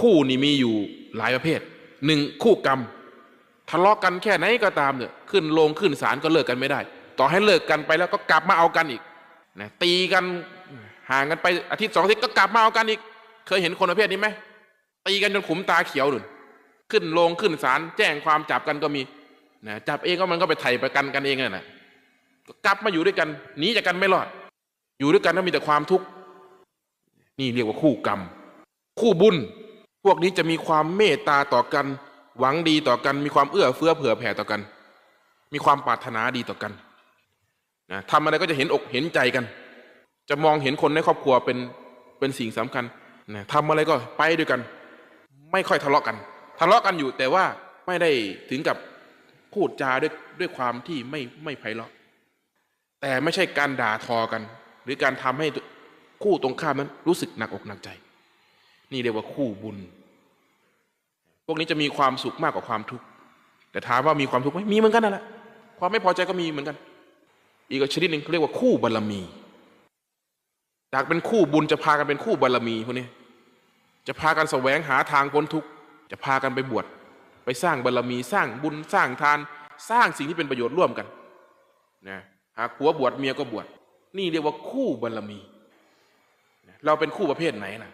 คู่นี่มีอยู่หลายประเภทหนึ่งคู่กรรม ทะเลาะกันแค่ไหนก็ตามเนี่ยขึ้นโรงขึ้นศาลก็เลิกกันไม่ได้ ต่อให้เลิกกันไปแล้วก็กลับมาเอากันอีกนะตีกันห่างกันไปอาทิตย์สองอาทิตย์ก็กลับมาเอากันอีก เคยเห็นคนประเภทนี้ไหมตีกันจนขุมตาเขียวหนุนขึ้นโรงขึ้นศาลแจ้งความจับกันก็มีนะจับเองก็มันก็ไปไถ่ประกันกันเองนั่นแหละก็กลับมาอยู่ด้วยกันหนีจากกันไม่รอด อยู่ด้วยกันก็มีแต่ความทุกข์นี่เรียกว่าคู่กรรม คู่บุญ พวกนี้จะมีความเมตตาต่อกัน หวังดีต่อกัน มีความเอื้อเฟื้อเผื่อแผ่ต่อกัน มีความปรารถนาดีต่อกันนะทำอะไรก็จะเห็นอกเห็นใจกัน จะมองเห็นคนในครอบครัวเป็นเป็นสิ่งสำคัญนะทำอะไรก็ไปด้วยกัน ไม่ค่อยทะเลาะกัน ทะเลาะกันอยู่แต่ว่าไม่ได้ถึงกับพูดจาด้วยด้วยความที่ไม่ไม่ไพเราะ แต่ไม่ใช่การด่าทอกัน หรือการทำให้คู่ตรงข้ามนั้นรู้สึกหนักอกหนักใจ นี่เรียกว่าคู่บุญ พวกนี้จะมีความสุขมากกว่าความทุกข์แต่ถามว่ามีความทุกข์ไหมมีเหมือนกันนั่นแหละความไม่พอใจก็มีเหมือนกัน อีกชนิดหนึ่งเขาเรียกว่าคู่บารมี จากเป็นคู่บุญจะพากันเป็นคู่บารมีพวกนี้จะพากันแสวงหาทางพ้นทุกข์จะพากันไปบวชไปสร้างบารมีสร้างบุญสร้างทานสร้างสิ่งที่เป็นประโยชน์ร่วมกันนะหากผัวบวชเมียก็บวชนี่เรียกว่าคู่บารมี เราเป็นคู่ประเภทไหนนะ